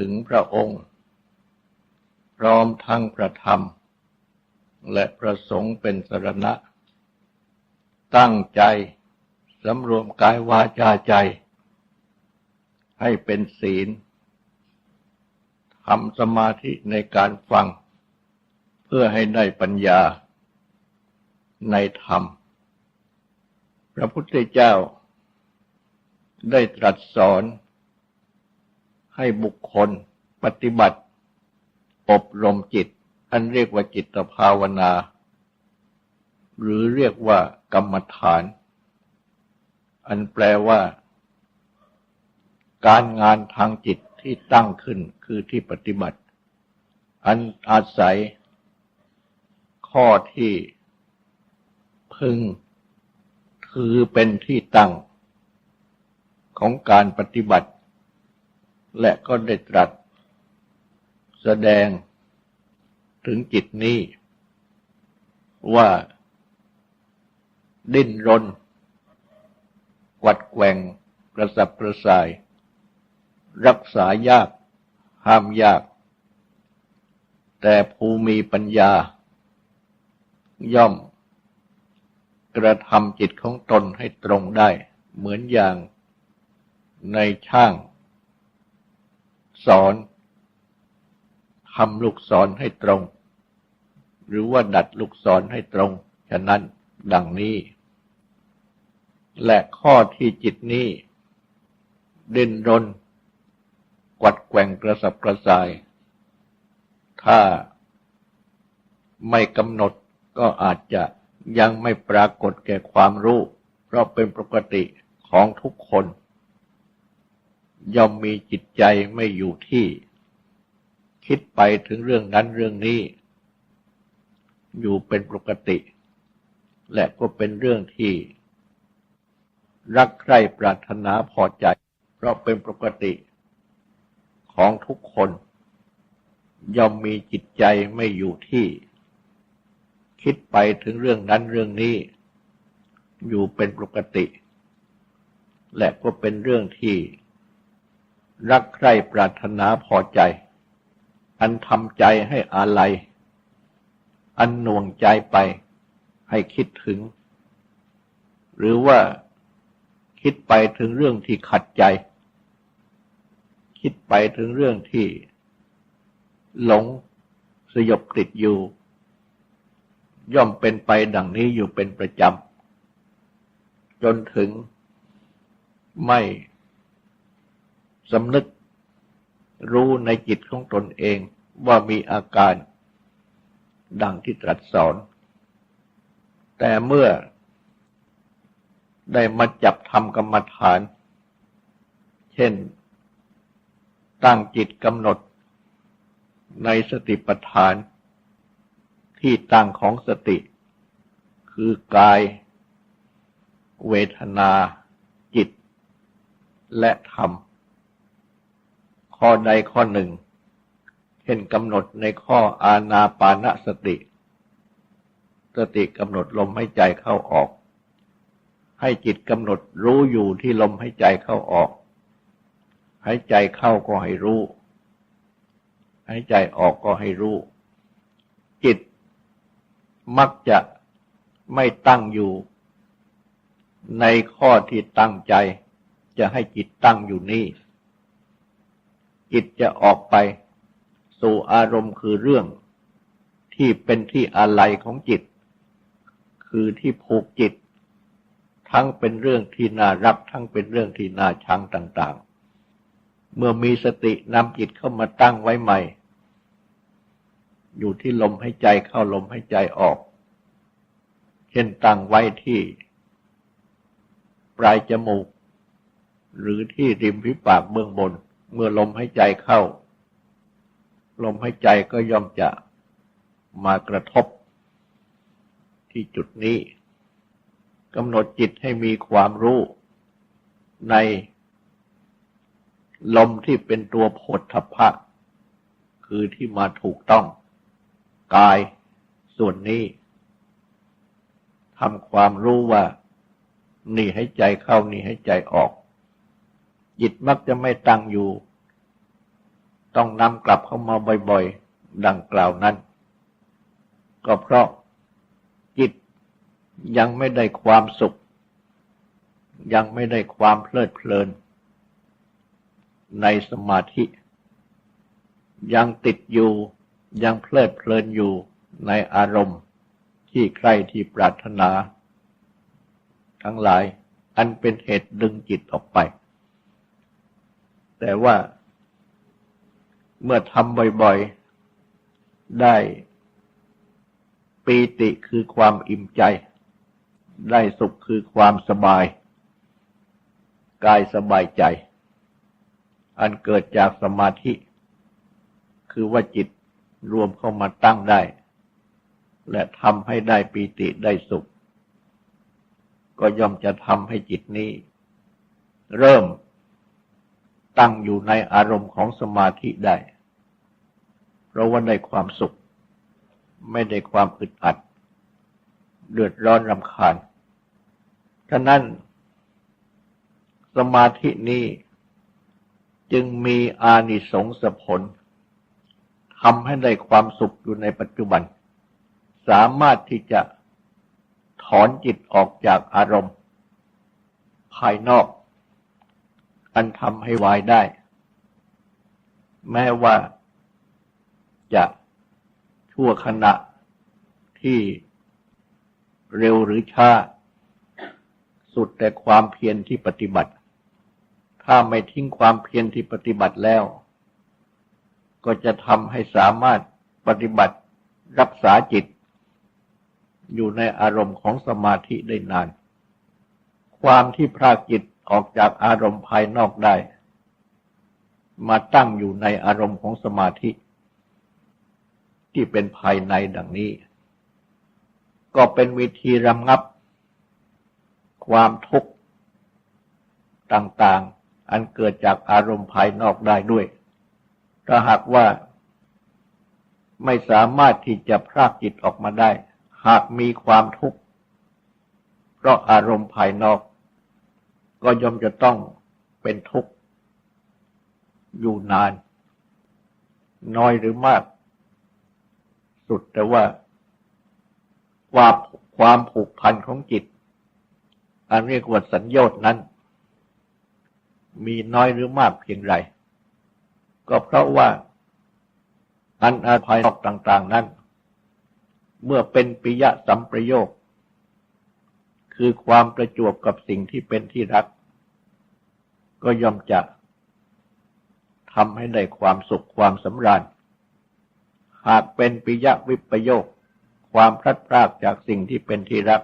ถึงพระองค์ พร้อมทั้งพระธรรม และพระสงฆ์เป็นสรณะ ตั้งใจสำรวมกายวาจาใจ ให้เป็นศีลทำสมาธิในการฟัง เพื่อให้ได้ปัญญาในธรรม พระพุทธเจ้าได้ตรัสสอน ให้บุคคลปฏิบัติ อบรมจิต อันเรียกว่าจิตภาวนา หรือเรียกว่ากรรมฐาน อันแปลว่า การงานทางจิตที่ตั้งขึ้นคือที่ปฏิบัติ อันอาศัย ข้อที่พึงถือเป็นที่ตั้งของการปฏิบัติ และก็ได้ตรัส แสดงถึงจิตนี้ ว่า ดิ้นรนวัดแกว่งกระสับกระส่าย รักษายาก ห้ามยาก แต่ภูมีปัญญา ย่อม กระทำจิตของตนให้ตรงได้ เหมือนอย่างในช่าง สอนทำลูกศรให้ตรง หรือว่าดัดลูกศรให้ตรง ฉะนั้นดังนี้ และข้อที่จิตนี้ดิ้นรน กวัดแกว่งกระสับกระส่าย ถ้าไม่กำหนดก็อาจจะยังไม่ปรากฏแก่ความรู้ เพราะเป็นปกติของทุกคน ย่อมมีจิตใจไม่อยู่ที่ คิดไปถึงเรื่องนั้นเรื่องนี้ อยู่เป็นปกติ และก็เป็นเรื่องที่ รักใคร่ปรารถนาพอใจ เพราะเป็นปกติของทุกคน ย่อมมีจิตใจไม่อยู่ที่ คิดไปถึงเรื่องนั้นเรื่องนี้ อยู่เป็นปกติ และก็เป็นเรื่องที่ รักใคร่ปรารถนาพอใจ อันทำใจให้อาลัย อันหน่วงใจไปให้คิดถึง หรือว่าคิดไปถึงเรื่องที่ขัดใจ คิดไปถึงเรื่องที่หลงสยบติดอยู่ ย่อมเป็นไปดังนี้อยู่เป็นประจำ จนถึงไม่ สำนึกรู้ในจิตของตนเองว่ามีอาการดังที่ตรัสสอน แต่เมื่อได้มาจับทำกรรมฐาน เช่น ตั้งจิตกำหนดในสติปัฏฐาน ที่ตั้งของสติ คือกาย เวทนา จิต และธรรม ข้อใดข้อหนึ่ง เช่นกำหนดในข้ออาณาปานสติ สติกำหนดลมให้ใจเข้าออก ให้จิตกำหนดรู้อยู่ที่ลมให้ใจเข้าออก ให้ใจเข้าก็ให้รู้ ให้ใจออกก็ให้รู้ จิตมักจะไม่ตั้งอยู่ ในข้อที่ตั้งใจ จะให้จิตตั้งอยู่นี่ จิตจะออกไป สู่อารมณ์คือเรื่องที่เป็นที่อะไรของจิต คือที่ผูกจิต ทั้งเป็นเรื่องที่น่ารัก ทั้งเป็นเรื่องที่น่าชังต่าง ๆ เมื่อมีสตินำจิตเข้ามาตั้งไว้ใหม่ อยู่ที่ลมให้ใจเข้าลมให้ใจออก เช่นตั้งไว้ที่ปลายจมูก หรือที่ริมฝีปากเบื้องบน เมื่อลมหายใจเข้า ลมหายใจก็ย่อมจะมากระทบที่จุดนี้กำหนดจิตให้มีความรู้ในลมที่เป็นตัวโพธพะ คือที่มาถูกต้อง กายส่วนนี้ทำความรู้ว่า นี่ให้ใจเข้านี่ให้ใจออก จิตมักจะไม่ตั้งอยู่ ต้องนำกลับเข้ามาบ่อยๆ ดังกล่าวนั้น ก็เพราะจิตยังไม่ได้ความสุข ยังไม่ได้ความเพลิดเพลิน ในสมาธิ ยังติดอยู่ยังเพลิดเพลินอยู่ในอารมณ์ที่ใครที่ปรารถนา ทั้งหลายอันเป็นเหตุดึงจิตออกไป แต่ว่าเมื่อทำบ่อยๆ ได้ปีติคือความอิ่มใจ ได้สุขคือความสบาย กายสบายใจ อันเกิดจากสมาธิ คือว่าจิตรวมเข้ามาตั้งได้ และทำให้ได้ปีติได้สุข ก็ย่อมจะทำให้จิตนี้ เริ่ม ตั้งอยู่ในอารมณ์ของสมาธิได้ เพราะว่าได้ความสุข ไม่ได้ความอึดอัด เดือดร้อนรำคาญ ฉะนั้นสมาธินี้จึงมีอานิสงส์ผลทำให้ได้ความสุขอยู่ในปัจจุบัน สามารถที่จะถอนจิตออกจากอารมณ์ ภายนอก อันทำให้วายได้ แม้ว่าจะชั่วขณะที่เร็วหรือช้า สุดแต่ความเพียรที่ปฏิบัติ ถ้าไม่ทิ้งความเพียรที่ปฏิบัติแล้ว ก็จะทำให้สามารถปฏิบัติรักษาจิต อยู่ในอารมณ์ของสมาธิได้นาน ความที่พรากจิต ออกจากอารมณ์ภายนอกได้ มาตั้งอยู่ในอารมณ์ของสมาธิ ที่เป็นภายในดังนี้ ก็เป็นวิธีรำงับ ความทุกข์ต่างๆ อันเกิดจากอารมณ์ภายนอกได้ด้วย ถ้าหากว่าไม่สามารถที่จะพรากจิตออกมาได้ หากมีความทุกข์เพราะอารมณ์ภายนอก ก็ย่อมจะต้องเป็นทุกข์อยู่นาน น้อยหรือมาก สุดแต่ว่าความความผูกพันของจิต อันเรียกว่าสัญญาณนั้น มีน้อยหรือมากเพียงไร ก็เพราะว่าอันอาภัยนอกต่าง ๆ นั้น เมื่อเป็นปิยะสัมประโยค คือความประจวบกับสิ่งที่เป็นที่รัก ก็ย่อมจะทำให้ได้ความสุขความสำราญ หากเป็นปิยะวิปโยค ความพลัดพรากจากสิ่งที่เป็นที่รัก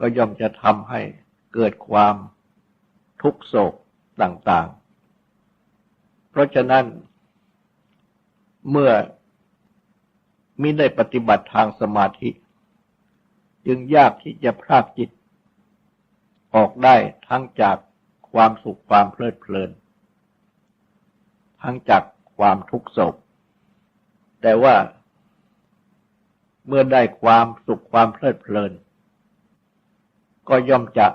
ก็ย่อมจะทำให้เกิดความทุกโศกต่างๆ เพราะฉะนั้น เมื่อมิได้ปฏิบัติทางสมาธิ จึงยากที่จะพรากจิต ออกได้ทั้งจากความสุขความเพลิดเพลิน ทั้งจากความทุกข์โศก แต่ว่าเมื่อได้ความสุขความเพลิดเพลิน ก็ย่อมจะ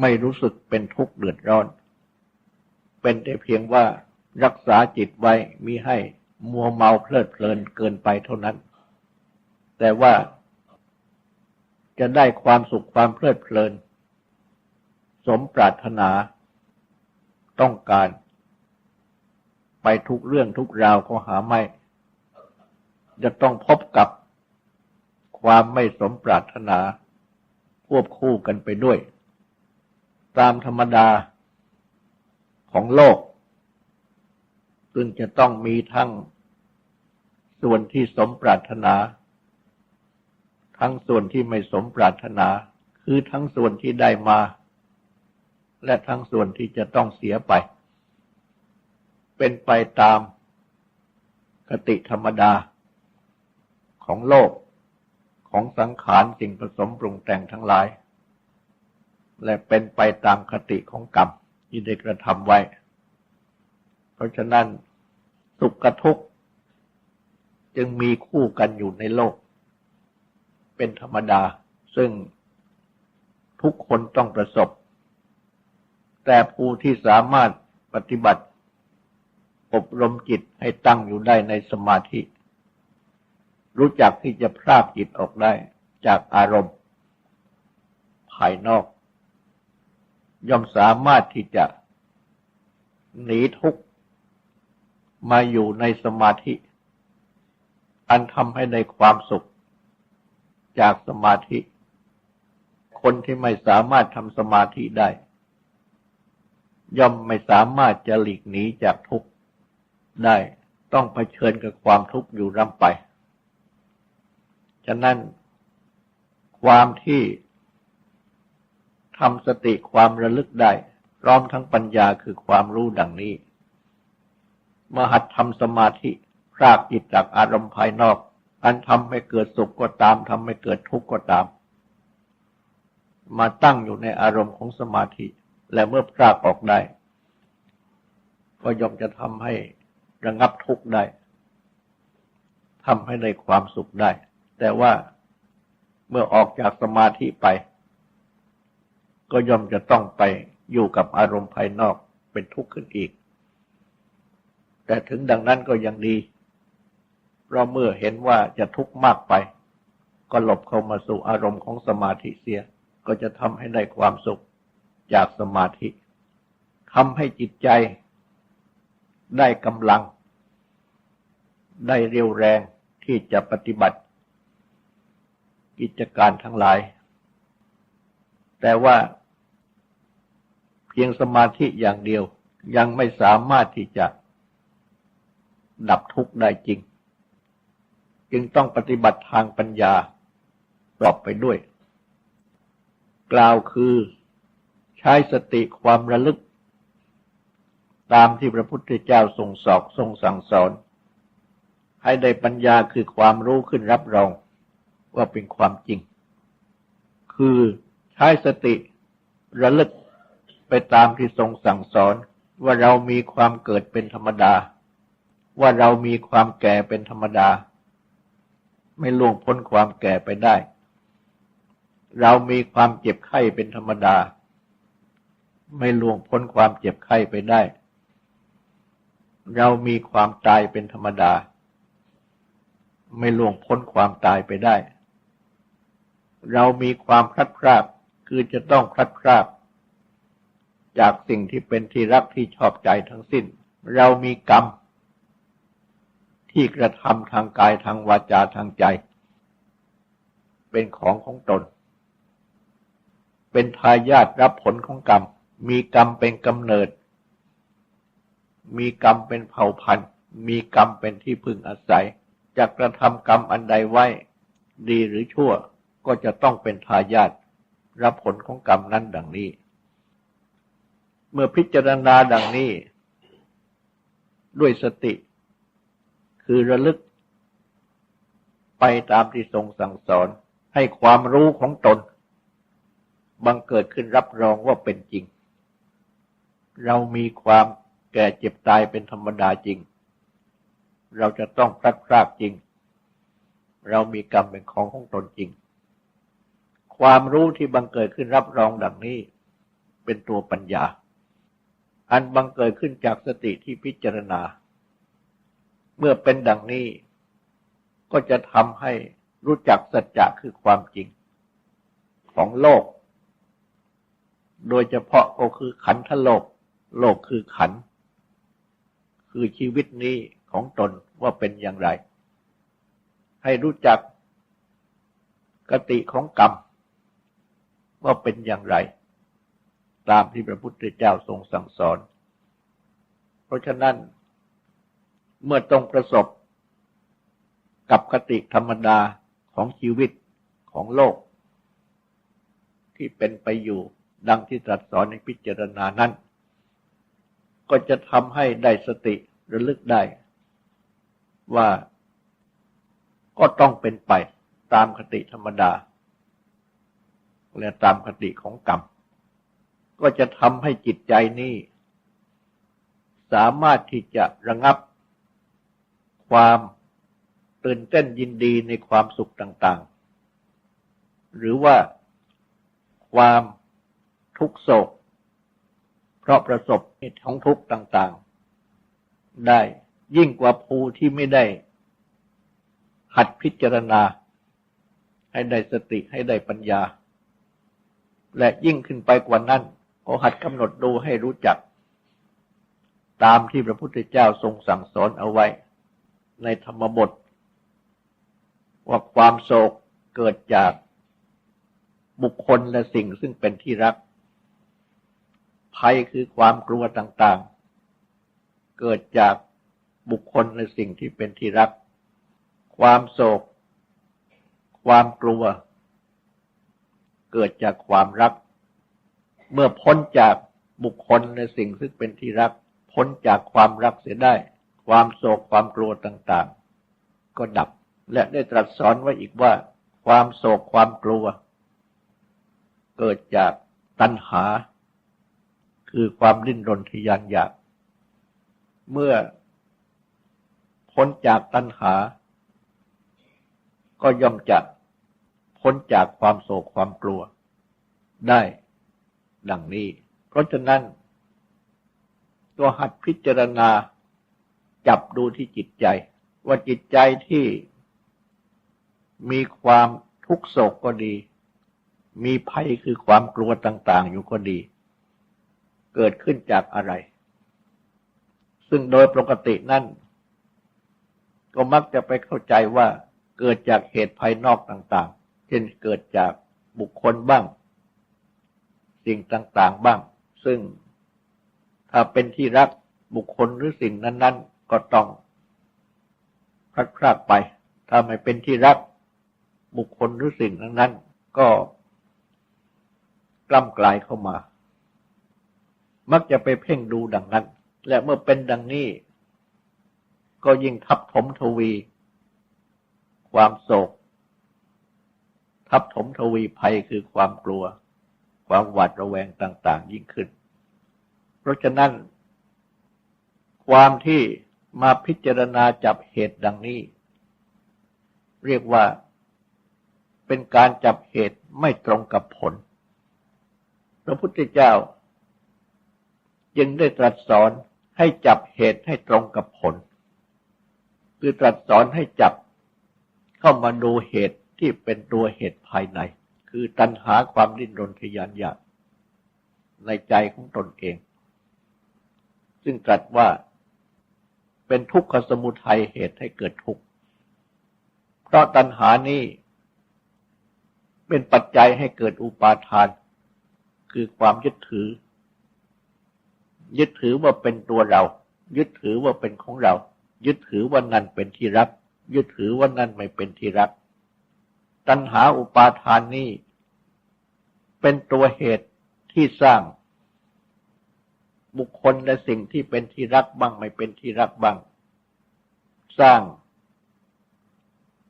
ไม่รู้สึกเป็นทุกข์เดือดร้อน เป็นแต่เพียงว่ารักษาจิตไว้มิให้มัวเมาเพลิดเพลินเกินไปเท่านั้น แต่ว่า จะได้ความสุขความเพลิดเพลิน สมปรารถนา ต้องการ ไปทุกเรื่องทุกราวก็หาไม่ จะต้องพบกับความไม่สมปรารถนาควบคู่กันไปด้วย ตามธรรมดาของโลก ซึ่งจะต้องมีทั้งส่วนที่สมปรารถนา ทั้งส่วนที่ไม่สมปรารถนา คือทั้งส่วนที่ได้มา และทั้งส่วนที่จะต้องเสียไป เป็นไปตามคติธรรมดา ของโลกของสังขารสิ่งผสมปรุงแต่งทั้งหลาย และเป็นไปตามคติของกรรมที่ได้กระทำไว้ เพราะฉะนั้นสุขกับทุกข์จึงมีคู่กันอยู่ในโลก เป็นธรรมดา ซึ่งทุกคนต้องประสบ แต่ผู้ที่สามารถปฏิบัติ อบรมจิตให้ตั้งอยู่ได้ในสมาธิ รู้จักที่จะพรากจิตออกได้จากอารมณ์ ภายนอก ย่อมสามารถที่จะหนีทุกข์มาอยู่ในสมาธิ อันทำให้ในความสุข จากสมาธิ คนที่ไม่สามารถทำสมาธิได้ ย่อมไม่สามารถจะหลีกหนีจากทุกข์ได้ ต้องเผชิญกับความทุกข์อยู่ร่ำไป ฉะนั้น ความที่ทำสติความระลึกได้พร้อมทั้งปัญญาคือความรู้ดังนี้ มหัดทำสมาธิพรากจิตจากอารมณ์ภายนอก อันทำให้เกิดสุขก็ตามทำให้เกิดทุกข์ก็ตาม มาตั้งอยู่ในอารมณ์ของสมาธิ และเมื่อพรากออกได้ ก็ย่อมจะทำให้ระงับทุกข์ได้ทำให้ในความสุขได้ แต่ว่าเมื่อออกจากสมาธิไป ก็ย่อมจะต้องไปอยู่กับอารมณ์ภายนอกเป็นทุกข์ขึ้นอีก แต่ถึงดังนั้นก็ยังดี เพราะเมื่อเห็นว่าจะทุกข์มากไป ก็หลบเข้ามาสู่อารมณ์ของสมาธิเสีย ก็จะทำให้ได้ความสุขจากสมาธิทำให้จิตใจได้กำลัง ได้เรียวแรงที่จะปฏิบัติ กิจการทั้งหลาย แต่ว่าเพียงสมาธิอย่างเดียวยังไม่สามารถที่จะดับทุกข์ได้จริง จึงต้องปฏิบัติทางปัญญาปรอบไปด้วย กล่าวคือใช้สติความระลึก ตามที่พระพุทธเจ้าทรงสอกทรงสั่งสอน ให้ได้ปัญญาคือความรู้ขึ้นรับรองว่าเป็นความจริง คือใช้สติระลึกไปตามที่ทรงสั่งสอน ว่าเรามีความเกิดเป็นธรรมดา ว่าเรามีความแก่เป็นธรรมดา ไม่ล่วงพ้นความแก่ไปได้ เรามีความเจ็บไข้เป็นธรรมดา ไม่ล่วงพ้นความเจ็บไข้ไปได้ เรามีความตายเป็นธรรมดา ไม่ล่วงพ้นความตายไปได้ เรามีความพลัดพรากคือจะต้องพลัดพรากจากสิ่งที่เป็นที่รักที่ชอบใจทั้งสิ้น เรามีกรรม ที่กระทำทางกายทางวาจาทางใจ เป็นของของตน เป็นทายาทรับผลของกรรม มีกรรมเป็นกำเนิด มีกรรมเป็นเผ่าพันธุ์ มีกรรมเป็นที่พึงอาศัยจะกระทำกรรมอันใดไว้ ดีหรือชั่วก็จะต้องเป็นทายาทรับผลของกรรมนั้นดังนี้ เมื่อพิจารณาดังนี้ ด้วยสติ คือระลึก ไปตามที่ทรงสั่งสอน ให้ความรู้ของตน บังเกิดขึ้นรับรองว่าเป็นจริง เรามีความแก่เจ็บตายเป็นธรรมดาจริง เราจะต้องพลัดพรากจริง เรามีกรรมเป็นของของตนจริง ความรู้ที่บังเกิดขึ้นรับรองดังนี้ เป็นตัวปัญญา อันบังเกิดขึ้นจากสติที่พิจารณา เมื่อเป็นดังนี้ ก็จะทำให้รู้จักสัจจะคือความจริงของโลก โดยเฉพาะก็คือขันธโลก โลกคือขัน คือชีวิตนี้ของตนว่าเป็นอย่างไร ให้รู้จักกติของกรรม ว่าเป็นอย่างไร ตามที่พระพุทธเจ้าทรงสั่งสอน เพราะฉะนั้น เมื่อต้องประสบกับคติธรรมดาของชีวิตของโลก ที่เป็นไปอยู่ดังที่ตรัสสอนในพิจารณานั้น ก็จะทำให้ได้สติระลึกได้ ว่าก็ต้องเป็นไปตามคติธรรมดา และตามคติของกรรม ก็จะทำให้จิตใจนี้ สามารถที่จะระงับ ความตื่นเต้นยินดีในความสุขต่าง ๆ หรือว่าความทุกโศก เพราะประสบเหตุของทุกข์ต่าง ๆ ได้ยิ่งกว่าภูที่ไม่ได้ หัดพิจารณา ให้ได้สติให้ได้ปัญญา และยิ่งขึ้นไปกว่านั้นก็หัดกำหนดดูให้รู้จัก ตามที่พระพุทธเจ้าทรงสั่งสอนเอาไว้ ในธรรมบท ว่าความโศกเกิดจากบุคคลและสิ่งซึ่งเป็นที่รัก ภัยคือความกลัวต่างๆ เกิดจากบุคคลและสิ่งที่เป็นที่รัก ความโศก ความกลัว เกิดจากความรัก เมื่อพ้นจากบุคคลและสิ่งซึ่งเป็นที่รัก พ้นจากความรักเสียได้ ความโศกความกลัวต่างๆ ก็ดับ และได้ตรัสสอนไว้อีกว่า ความโศกความกลัว เกิดจากตัณหา คือความดิ้นรนทยานอยาก เมื่อพ้นจากตัณหา ก็ย่อมจะพ้นจากความโศกความกลัว ได้ดังนี้ เพราะฉะนั้น ตัวหัดพิจารณา จับดูที่จิตใจ ว่าจิตใจที่มีความทุกโศกก็ดี มีภัยคือความกลัวต่าง ๆ อยู่ก็ดี เกิดขึ้นจากอะไร ซึ่งโดยปกตินั่น ก็มักจะไปเข้าใจว่าเกิดจากเหตุภายนอกต่าง ๆ เช่นเกิดจากบุคคลบ้าง สิ่งต่าง ๆ บ้าง ซึ่งถ้าเป็นที่รักบุคคลหรือสิ่งนั้น ๆ ก็ต้องพลัดพรากไป ถ้าไม่เป็นที่รักบุคคลหรือสิ่งนั้น ๆ ก็กล้ำกลายเข้ามา มักจะไปเพ่งดูดังนั้น และเมื่อเป็นดังนี้ ก็ยิ่งทับถมทวี ความโศก ทับถมทวีภัยคือความกลัว ความหวาดระแวงต่าง ๆ ยิ่งขึ้น เพราะฉะนั้น ความที่ มาพิจารณาจับเหตุดังนี้ เรียกว่าเป็นการจับเหตุไม่ตรงกับผล พระพุทธเจ้า จึงได้ตรัสสอนให้จับเหตุให้ตรงกับผล คือตรัสสอนให้จับเข้ามาดูเหตุที่เป็นตัวเหตุภายใน คือตัณหาความดิ้นรนทยานอยากในใจของตนเอง ซึ่งตรัสว่า เป็นทุกขสมุทัยเหตุให้เกิดทุกข์ เพราะตัณหานี้เป็นปัจจัยให้เกิดอุปาทาน คือความยึดถือ ยึดถือว่าเป็นตัวเรา ยึดถือว่าเป็นของเรา ยึดถือว่านั่นเป็นที่รัก ยึดถือว่านั่นไม่เป็นที่รัก ตัณหาอุปาทานนี้เป็นตัวเหตุที่สร้าง บุคคลและสิ่งที่เป็นที่รักบ้างไม่เป็นที่รักบ้าง สร้าง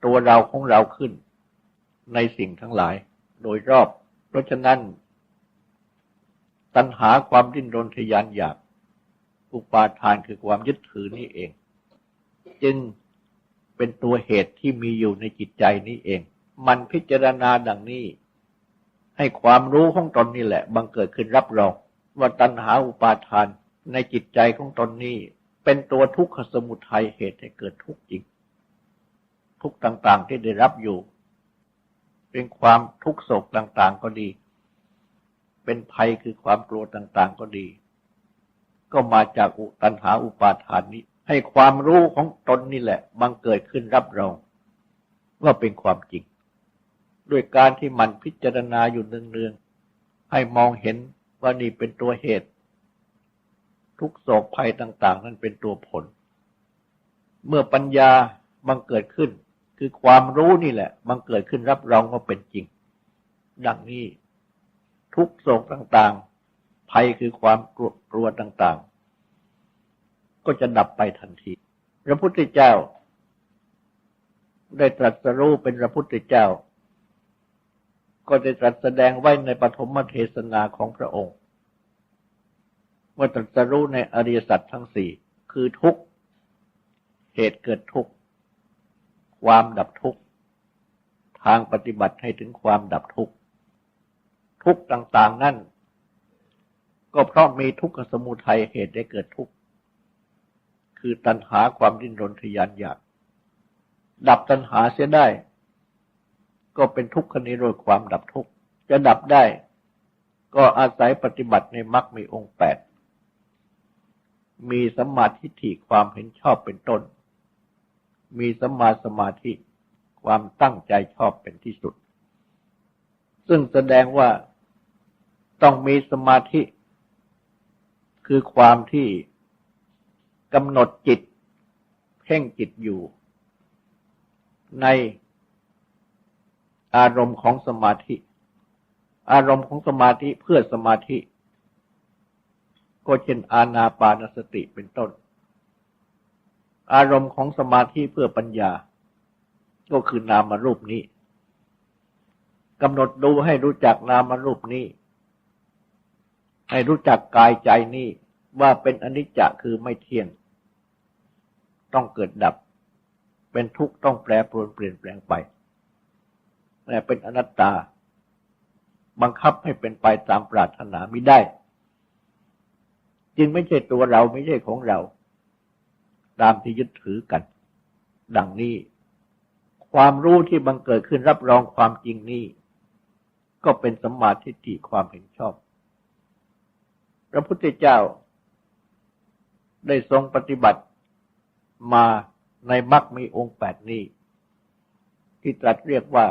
ตัวเราของเราขึ้นในสิ่งทั้งหลายโดยรอบ เพราะฉะนั้น ตัณหาความดิ้นรนทยานอยากอุปาทานคือความยึดถือนี่เอง จึงเป็นตัวเหตุที่มีอยู่ในจิตใจนี้เอง มันพิจารณาดังนี้ ให้ความรู้ของตนนี่แหละ บังเกิดขึ้นรับรอง ว่าตัณหาอุปาทานในจิตใจของตนนี้ เป็นตัวทุกขสมุทัยเหตุให้เกิดทุกข์จริง ทุกต่างๆที่ได้รับอยู่ เป็นความทุกโศกต่างๆก็ดี เป็นภัยคือความกลัวต่างๆก็ดี ก็มาจากอุตันหาอุปาทานนี้ ให้ความรู้ของตนนี่แหละ บังเกิดขึ้นรับรองว่าเป็นความจริง ด้วยการที่มันพิจารณาอยู่เนืองๆให้มองเห็น ว่านี่เป็นตัวเหตุ ทุกโศกภัยต่าง ๆ นั้นเป็นตัวผล เมื่อปัญญาบังเกิดขึ้น คือความรู้นี่แหละบังเกิดขึ้นรับรองว่าเป็นจริง ดังนี้ทุกโศกต่างๆ ภัยคือความกลัวต่าง ๆ ก็จะดับไปทันที พระพุทธเจ้า ได้ตรัสรู้เป็นพระพุทธเจ้า ก็ได้ตรัสแสดงไว้ในปฐมเทศนาของพระองค์ว่าตรัสรู้ในอริยสัจทั้งสี่คือทุกข์ เหตุเกิดทุกข์ ความดับทุกข์ ทางปฏิบัติให้ถึงความดับทุกข์ ทุกข์ต่างๆนั่น ก็เพราะมีทุกขสมุทัยเหตุได้เกิดทุกข์ คือตัณหาความดิ้นรนทยานอยาก ดับตัณหาเสียได้ ก็เป็นทุกขนิโรธความดับทุกข์จะดับได้ ก็อาศัยปฏิบัติในมรรคมีองค์แปดมีสัมมาทิฏฐิความเห็นชอบเป็นต้น มีสัมมาสมาธิความตั้งใจชอบเป็นที่สุด ซึ่งแสดงว่าต้องมีสมาธิ คือความที่กำหนดจิต เพ่งจิตอยู่ ใน อารมณ์ของสมาธิ อารมณ์ของสมาธิเพื่อสมาธิ ก็เช่นอาณาปานสติเป็นต้น อารมณ์ของสมาธิเพื่อปัญญา ก็คือนามารูปนี้กำหนดดูให้รู้จักนามารูปนี้ ให้รู้จักกายใจนี้ว่าเป็นอนิจจะคือไม่เที่ยง ต้องเกิดดับ เป็นทุกข์ต้องแปรปรวนเปลี่ยนแปลงไป แต่เป็นอนัตตา บังคับให้เป็นไปตามปรารถนาไม่ได้ จึงไม่ใช่ตัวเราไม่ใช่ของเรา ตามที่ยึดถือกัน ดังนี้ ความรู้ที่บังเกิดขึ้นรับรองความจริงนี้ ก็เป็นสมมาทิฏฐิความเห็นชอบ พระพุทธเจ้า ได้ทรงปฏิบัติมาในมรรคมีองค์แปดนี้ ที่ตรัสเรียกว่า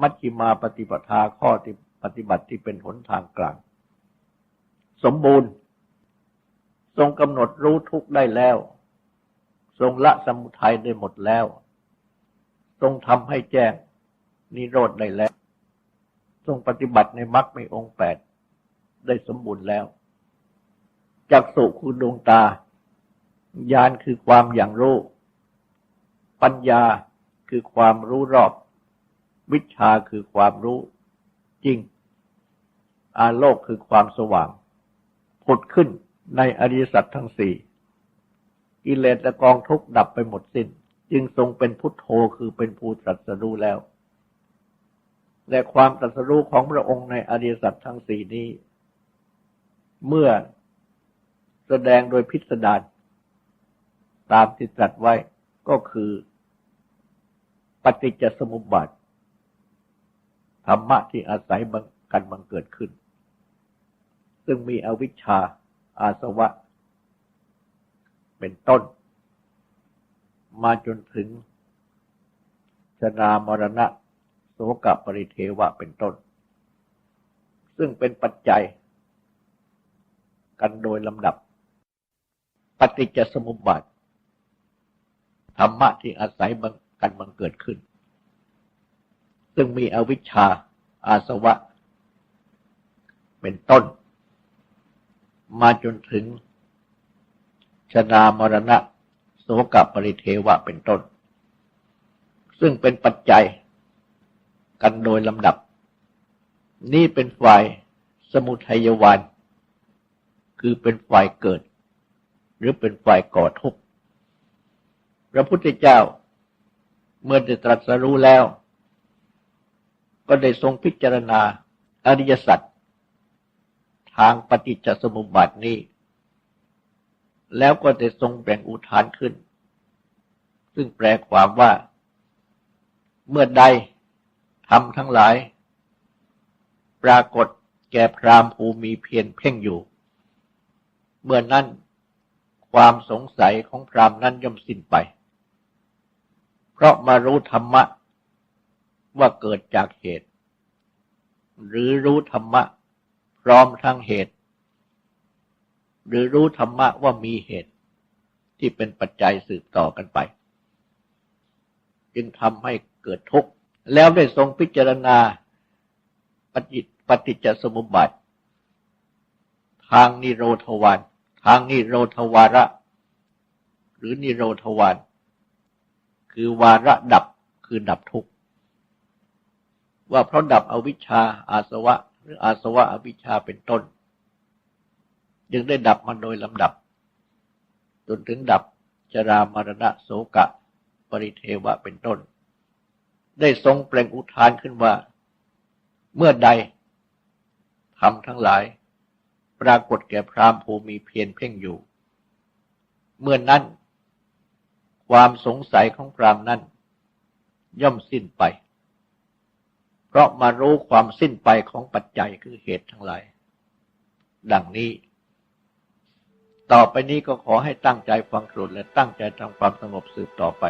มัชฌิมาปฏิปทาข้อที่ปฏิบัติที่เป็นหนทางกลาง สมบูรณ์ ทรงกำหนดรู้ทุกได้แล้ว ทรงละสมุทัยได้หมดแล้ว ทรงทำให้แจ้งนิโรธได้แล้ว ทรงปฏิบัติในมรรคในองค์แปดได้สมบูรณ์แล้วจักสุคือดวงตา ญาณคือความอย่างรู้ ปัญญาคือความรู้รอบ วิชาคือความรู้จริง อาโลกคือความสว่าง ผุดขึ้นในอริยสัจทั้งสี่กิเลสและกองทุกข์ดับไปหมดสิน้น จึงทรงเป็นพุทโธคือเป็นผู้ตรัสรู้แล้ว และความตรัสรู้ของพระองค์ในอริยสัจทั้งสี่นี้ เมื่อแสดงโดยพิสดารตามที่ตรัสไว้ก็คือปฏิจจสมุปบาท ธรรมะที่อาศัยกันบังเกิดขึ้น ซึ่งมีอวิชชาอาสวะ เป็นต้น มาจนถึงชนามรณะโสกปริเทวะเป็นต้น ซึ่งเป็นปัจจัย กันโดยลำดับ ปฏิจจสมุปบาทธรรมะที่อาศัยกันบังเกิดขึ้น ซึ่งมีอวิชชาอาสวะ เป็นต้น มาจนถึงชนามรณะโสกปริเทวะเป็นต้น ซึ่งเป็นปัจจัยกันโดยลำดับ นี่เป็นฝ่ายสมุทัยวานคือเป็นฝ่ายเกิด หรือเป็นฝ่ายก่อทุกข์พระพุทธเจ้าเมื่อได้ตรัสรู้แล้ว ก็ได้ทรงพิจารณาอริยสัจทางปฏิจจสมุปบาทนี้ แล้วก็จะทรงแบ่งอุทานขึ้น ซึ่งแปลความว่า เมื่อใดทำทั้งหลาย ปรากฏแก่พรามภูมีเพียรเพ่งอยู่ เมื่อนั้นความสงสัยของพรามนั้นย่อมสิ้นไป เพราะมารู้ธรรมะ ว่าเกิดจากเหตุ หรือรู้ธรรมะ พร้อมทั้งเหตุ หรือรู้ธรรมะว่ามีเหตุ ที่เป็นปัจจัยสืบต่อกันไป จึงทำให้เกิดทุกข์ แล้วได้ทรงพิจารณาปฏิปฏิจจสมุปบาททางนิโรธวานทางนิโรธวาระ หรือนิโรธวานคือวาระดับคือดับทุกข์ ว่าเพราะดับอวิชชาอาสวะ หรืออาสวะอวิชชาเป็นต้นยังได้ดับมันโดยลำดับ จนถึงดับชรามรณะโสกะ ปริเทวะเป็นต้น ได้ทรงเปล่งอุทานขึ้นว่า เมื่อใดทำทั้งหลาย ปรากฏแก่พรามภูมีเพียรเพ่งอยู่ เมื่อนั้น ความสงสัยของพรามนั้น ย่อมสิ้นไป ราะมารู้ความสิ้นไปของปัจจัยคือเหตุทั้งหลาย ดังนี้ ต่อไปนี้ก็ขอให้ตั้งใจฟังสวดและตั้งใจทำความสงบสืบต่อไป